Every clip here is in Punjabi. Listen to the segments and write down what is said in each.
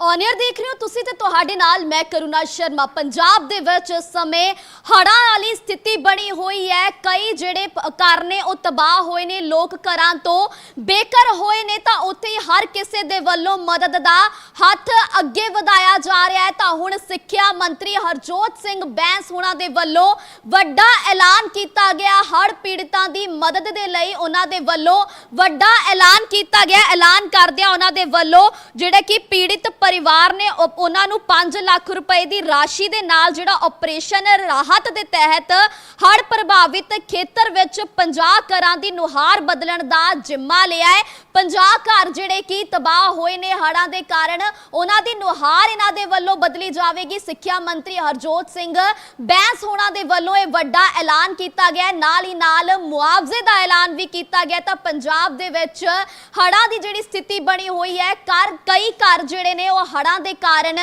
ਔਨਰ ਦੇਖ ਰਹੇ ਹੋ ਤੁਸੀਂ ਤੇ ਤੁਹਾਡੇ ਨਾਲ ਮੈਂ ਕਰੁਣਾ ਸ਼ਰਮਾ। ਪੰਜਾਬ ਦੇ ਵਿੱਚ ਇਸ ਸਮੇਂ ਹੜ੍ਹਾਂ ਵਾਲੀ ਸਥਿਤੀ ਬਣੀ ਹੋਈ ਹੈ। ਕਈ ਜਿਹੜੇ ਪ- ਘਰ ਨੇ ਉਹ ਤਬਾਹ ਹੋਏ ਨੇ। ਲੋਕ ਘਰਾਂ ਤੋਂ ਬੇਘਰ ਹੋਏ ਨੇ ਤਾਂ ਉੱਥੇ ਹੀ ਹਰ ਕਿਸੇ ਦੇ ਵੱਲੋਂ ਮਦਦ ਦਾ ਹੱਥ ਅੱਗੇ ਵਧਾਇਆ ਜਾ ਰਿਹਾ ਹੈ, ਤਾਂ ਹੁਣ ਸਿੱਖਿਆ ਮੰਤਰੀ ਹਰਜੋਤ ਸਿੰਘ ਬੈਂਸ ਹੁਣਾਂ ਦੇ ਵੱਲੋਂ ਵੱਡਾ ਐਲਾਨ ਕੀਤਾ ਗਿਆ। ਹੜ੍ਹ ਪੀੜਤਾਂ ਦੀ ਮਦਦ ਦੇ ਲਈ ਉਹਨਾਂ ਦੇ ਵੱਲੋਂ ਵੱਡਾ ਐਲਾਨ ਕੀਤਾ ਗਿਆ। ਐਲਾਨ ਕਰਦਿਆਂ ਉਹਨਾਂ ਦੇ ਵੱਲੋਂ ਜਿਹੜੇ ਕਿ ਪੀੜਿਤ ਪਰਿਵਾਰ ਨੇ ਉਹਨਾਂ ਨੂੰ 5 ਲੱਖ ਰੁਪਏ ਦੀ ਰਾਸ਼ੀ ਦੇ ਨਾਲ ਜਿਹੜਾ ਆਪਰੇਸ਼ਨ ਰਾਹਤ ਦੇ ਤਹਿਤ ਹੜ੍ਹ ਪ੍ਰਭਾਵਿਤ ਖੇਤਰ ਵਿੱਚ 50 ਘਰਾਂ ਦੀ ਨੁਹਾਰ ਬਦਲਣ ਦਾ ਜਿੰਮਾ ਲਿਆ ਹੈ। 50 ਘਰ ਜਿਹੜੇ ਕਿ ਤਬਾਹ ਹੋਏ ਨੇ ਹੜ੍ਹਾਂ ਦੇ ਕਾਰਨ ਉਹਨਾਂ ਦੀ ਨੁਹਾਰ ਇਹਨਾਂ ਦੇ ਵੱਲੋਂ ਬਦਲੀ ਜਾਵੇਗੀ। ਸਿੱਖਿਆ ਮੰਤਰੀ ਹਰਜੋਤ ਸਿੰਘ ਬੈਂਸ ਹੋਣਾ ਦੇ ਵੱਲੋਂ ਇਹ ਵੱਡਾ ਐਲਾਨ ਕੀਤਾ ਗਿਆ ਨਾਲ ਹੀ ਨਾਲ ਮੁਆਵਜ਼ੇ ਦਾ ਐਲਾਨ ਵੀ ਕੀਤਾ ਗਿਆ ਤਾਂ ਪੰਜਾਬ ਦੇ ਵਿੱਚ ਹੜ੍ਹਾਂ ਦੀ ਜਿਹੜੀ ਸਥਿਤੀ ਬਣੀ ਹੋਈ ਹੈ, ਘਰ ਕਈ ਘਰ ਜਿਹੜੇ ਨੇ ਉਹ ਹੜ੍ਹਾਂ ਦੇ ਕਾਰਨ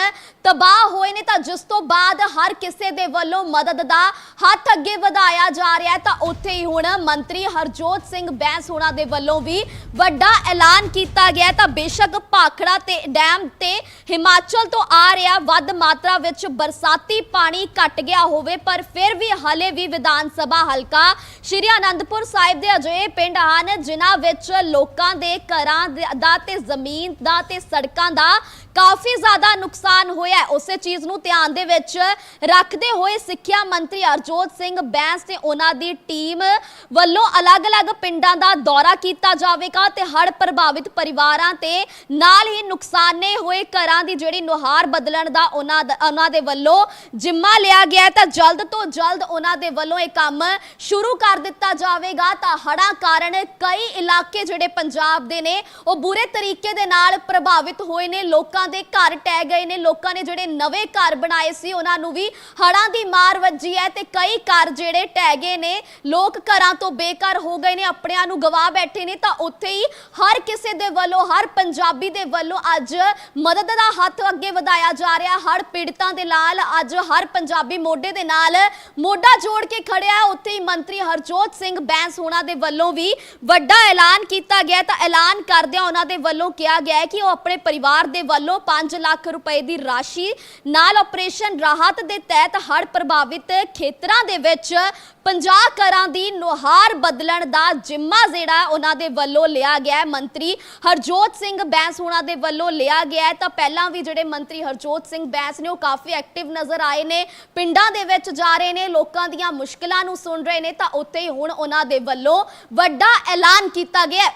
ਤਬਾਹ ਹੋਏ ਨੇ। ਤਾਂ ਜਿਸ ਤੋਂ ਬਾਅਦ ਹਰ ਕਿਸੇ ਦੇ ਵੱਲੋਂ ਮਦਦ ਦਾ ਹੱਥ ਅੱਗੇ ਵਧਾਇਆ ਜਾ ਰਿਹਾ ਤਾਂ ਉੱਥੇ ਹੀ ਹੁਣ ਮੰਤਰੀ ਹਰਜੋਤ ਸਿੰਘ ਬੈਂਸ ਹੋਣਾ ਦੇ ਵੱਲੋਂ ਵੀ ਵੱਡਾ ਐਲਾਨ ਕੀਤਾ ਗਿਆ ਤਾਂ ਬੇਸ਼ੱਕ ਭਾਖੜਾ ਤੇ ਡੈਮ ਤੇ ਹਿਮਾਚਲ ਤੋਂ ਆ ਰਿਹਾ ਵੱਧ ਮਾਤਰਾ ਵਿੱਚ ਬਰਸਾਤੀ ਪਾਣੀ ਘਟ ਗਿਆ ਹੋਵੇ, ਪਰ ਫਿਰ ਵੀ ਹਲੇ ਵੀ ਵਿਧਾਨ ਸਭਾ ਹਲਕਾ ਸ਼੍ਰੀ ਅਨੰਦਪੁਰ ਸਾਹਿਬ ਦੇ ਅਜਿਹੇ ਪਿੰਡ ਹਨ, ਜਿਨ੍ਹਾਂ ਵਿੱਚ ਲੋਕਾਂ ਦੇ ਘਰਾਂ ਦਾ ਤੇ ਜ਼ਮੀਨ ਦਾ ਤੇ ਸੜਕਾਂ ਦਾ ਕਾਫੀ ਜ਼ਿਆਦਾ ਨੁਕਸਾਨ ਹੋਇਆ ਹੈ। ਉਸੇ ਚੀਜ਼ ਨੂੰ ਧਿਆਨ ਦੇ ਵਿੱਚ ਰੱਖਦੇ ਹੋਏ ਸਿੱਖਿਆ ਮੰਤਰੀ ਹਰਜੋਤ ਸਿੰਘ ਬੈਂਸ ਤੇ ਉਹਨਾਂ ਦੀ ਟੀਮ ਵੱਲੋਂ ਅਲੱਗ-ਅਲੱਗ ਪਿੰਡਾਂ ਦਾ ਦੌਰਾ ਕੀਤਾ ਜਾਵੇਗਾ ਤੇ ਹੜ੍ਹ ਪ੍ਰਭਾਵਿਤ ਪਰਿਵਾਰਾਂ ਤੇ ਨਾਲ ਹੀ ਨੁਕਸਾਨੇ ਹੋਏ ਘਰਾਂ ਦੀ ਜਿਹੜੀ ਨੁਹਾਰ ਬਦਲਣ ਦਾ ਉਹਨਾਂ ਦਾ- ਉਹਨਾਂ ਦੇ ਵੱਲੋਂ ਜਿੰਮਾ ਲਿਆ ਗਿਆ ਤਾਂ ਜਲਦ ਤੋਂ ਜਲਦ ਉਹਨਾਂ ਦੇ ਵੱਲੋਂ ਇਹ ਕੰਮ ਸ਼ੁਰੂ ਕਰ ਦਿੱਤਾ ਜਾਵੇਗਾ। ਤਾਂ ਹੜ੍ਹਾਂ ਕਾਰਨ ਕਈ ਇਲਾਕੇ ਜਿਹੜੇ ਪੰਜਾਬ ਦੇ ਨੇ, ਉਹ ਬੁਰੇ ਤਰੀਕੇ ਦੇ ਨਾਲ ਪ੍ਰਭਾਵਿਤ ਹੋਏ ਨੇ। ਲੋਕਾਂ ਦੇ ਘਰ ਟਹਿ ਗਏ ਨੇ। ਲੋਕਾਂ ਨੇ ਜਿਹੜੇ ਨਵੇਂ ਘਰ ਬਣਾਏ ਸੀ, ਉਹਨਾਂ ਨੂੰ ਵੀ ਹੜ੍ਹਾਂ ਦੀ ਮਾਰ ਵੱਜੀ ਹੈ ਤੇ ਕਈ ਘਰ ਜਿਹੜੇ ਟਹਿ ਗਏ ਨੇ। ਲੋਕ ਘਰਾਂ ਤੋਂ ਬੇਘਰ ਹੋ ਗਏ ਨੇ, ਆਪਣਿਆਂ ਨੂੰ ਗਵਾ ਬੈਠੇ ਨੇ। ਤਾਂ ਉੱਥੇ ਹੀ ਹਰ ਕਿਸੇ ਦੇ ਵੱਲੋਂ, ਹਰ ਪੰਜਾਬੀ ਦੇ ਵੱਲੋਂ ਅੱਜ ਮਦਦ ਦਾ ਹੱਥ ਅੱਗੇ ਵਧਾਇਆ ਜਾ ਰਿਹਾ। ਹੜ ਪੀੜਤਾਂ ਦੇ ਨਾਲ ਅੱਜ ਹਰ ਪੰਜਾਬੀ ਮੋਢੇ ਦੇ ਨਾਲ ਮੋਢਾ ਜੋੜ ਕੇ ਖੜਿਆ ਉੱਥੇ ਹੀ ਮੰਤਰੀ ਹਰਜੋਤ ਸਿੰਘ ਬੈਂਸ ਹੋਣਾ ਦੇ ਵੱਲੋਂ ਵੀ ਵੱਡਾ ਐਲਾਨ ਕੀਤਾ ਗਿਆ ਤਾਂ ਐਲਾਨ ਕਰਦਿਆਂ ਉਹਨਾਂ ਦੇ ਵੱਲੋਂ ਕਿਹਾ ਗਿਆ ਕਿ ਉਹ ਆਪਣੇ ਪਰਿਵਾਰ ਦੇ ਵੱਲੋਂ 5 ਲੱਖ ਰੁਪਏ ਦੀ ਰਾਸ਼ੀ ਨਾਲ ਆਪਰੇਸ਼ਨ ਰਾਹਤ ਦੇ ਤਹਿਤ ਹੜ ਪ੍ਰਭਾਵਿਤ ਖੇਤਰਾਂ ਦੇ ਵਿੱਚ 50 ਘਰਾਂ ਦੀ ਨੁਹਾਰ ਬਦਲਣ ਦਾ ਜਿੰਮਾ ਜਿਹੜਾ ਉਹਨਾਂ ਦੇ ਵੱਲੋਂ ਲਿਆ ਗਿਆ ਹੈ। ਮੰਤਰੀ ਹਰਜੋਤ ਸਿੰਘ ਬੈਂਸ ਉਹਨਾਂ ਦੇ ਵੱਲੋਂ ਲਿਆ ਗਿਆ ਤਾਂ ਪਹਿਲਾਂ ਵੀ ਜਿਹੜੇ ਮੰਤਰੀ ਹਰਜੋਤ ਸਿੰਘ ਬੈਂਸ ਨੇ ਉਹ ਕਾਫੀ ਐਕਟਿਵ ਨਜ਼ਰ ਆਏ ਨੇ, ਪਿੰਡਾਂ ਦੇ ਵਿੱਚ ਜਾ ਰਹੇ ਨੇ, ਲੋਕਾਂ ਦੀਆਂ ਮੁਸ਼ਕਲਾਂ ਨੂੰ ਸੁਣ ਰਹੇ ਨੇ। ਤਾਂ ਉੱਥੇ ਹੀ ਹੁਣ ਉਹਨਾਂ ਦੇ ਵੱਲੋਂ ਵੱਡਾ ਐਲਾਨ ਕੀਤਾ ਗਿਆ